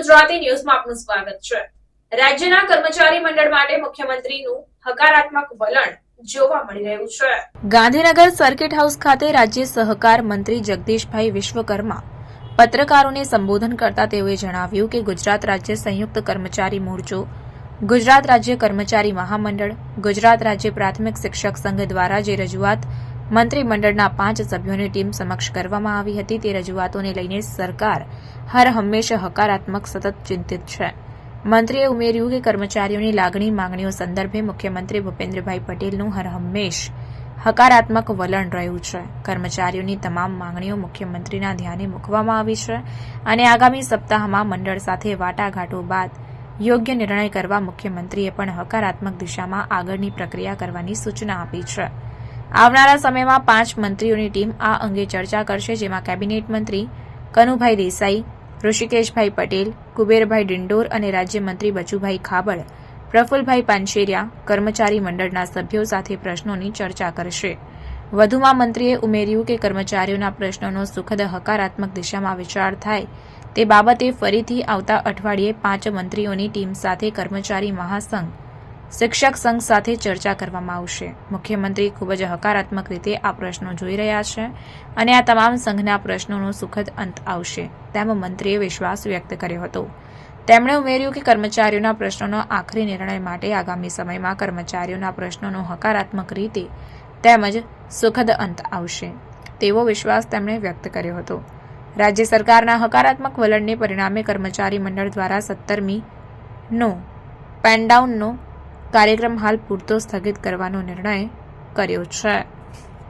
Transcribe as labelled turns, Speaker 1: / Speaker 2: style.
Speaker 1: ગુજરાતી ન્યૂઝમાં આપનું સ્વાગત છે. રાજ્યના કર્મચારી મંડળ માટે મુખ્યમંત્રીનું હકારાત્મક વલણ ગાંધીનગર સર્કિટ હાઉસ ખાતે રાજ્ય સહકાર મંત્રી જગદીશભાઈ વિશ્વકર્મા પત્રકારોને સંબોધન કરતા તેઓએ જણાવ્યું કે ગુજરાત રાજ્ય સંયુક્ત કર્મચારી મોરચો, ગુજરાત રાજ્ય કર્મચારી મહામંડળ, ગુજરાત રાજ્ય પ્રાથમિક શિક્ષક સંઘ દ્વારા જે રજૂઆત મંત્રીમંડળના પાંચ સભ્યોની ટીમ સમક્ષ કરવામાં આવી હતી. તે રજૂઆતોને લઈને સરકાર હર હંમેશા હકારાત્મક, સતત ચિંતિત છે. મંત્રીએ ઉમેર્યું કે કર્મચારીઓની લાગણી માંગણીઓ સંદર્ભે મુખ્યમંત્રી ભૂપેન્દ્રભાઈ પટેલનું હર હંમેશ હકારાત્મક વલણ રહ્યું છે. કર્મચારીઓની તમામ માંગણીઓ મુખ્યમંત્રીના ધ્યાને મૂકવામાં આવી છે અને આગામી સપ્તાહમાં મંડળ સાથે વાટાઘાટો બાદ યોગ્ય નિર્ણય કરવા મુખ્યમંત્રીએ પણ હકારાત્મક દિશામાં આગળની પ્રક્રિયા કરવાની સૂચના આપી છે. આવનારા સમયમાં પાંચ મંત્રીઓની ટીમ આ અંગે ચર્ચા કરશે, જેમાં કેબિનેટ મંત્રી કનુભાઈ દેસાઈ, ઋષિકેશભાઈ પટેલ, કુબેરભાઈ ડિંડોર અને રાજ્યમંત્રી બચુભાઈ ખાબડ પ્રફુલભાઈ પાનશેરિયા કર્મચારી મંડળના સભ્યો સાથે પ્રશ્નોની ચર્ચા કરશે. વધુમાં મંત્રીએ ઉમેર્યું કે કર્મચારીઓના પ્રશ્નોનો સુખદ હકારાત્મક દિશામાં વિચાર થાય તે બાબતે ફરીથી આવતા અઠવાડિયે પાંચ મંત્રીઓની ટીમ સાથે કર્મચારી મહાસંઘ શિક્ષક સંઘ સાથે ચર્ચા કરવામાં આવશે. મુખ્યમંત્રી ખૂબ જ હકારાત્મક રીતે આ પ્રશ્નો જોઈ રહ્યા છે અને આ તમામ સંઘના પ્રશ્નોનો સુખદ અંત આવશે, તેમ મંત્રીએ વિશ્વાસ વ્યક્ત કર્યો હતો. તેમણે ઉમેર્યું કે કર્મચારીઓના પ્રશ્નોનો આખરી નિર્ણય માટે આગામી સમયમાં કર્મચારીઓના પ્રશ્નોનો હકારાત્મક રીતે તેમજ સુખદ અંત આવશે, તેવો વિશ્વાસ તેમણે વ્યક્ત કર્યો હતો. રાજ્ય સરકારના હકારાત્મક વલણને પરિણામે કર્મચારી મંડળ દ્વારા સત્તરમી નો પેનડાઉનનો કાર્યક્રમ હાલ પૂરતો સ્થગિત કરવાનો નિર્ણય કર્યો છે.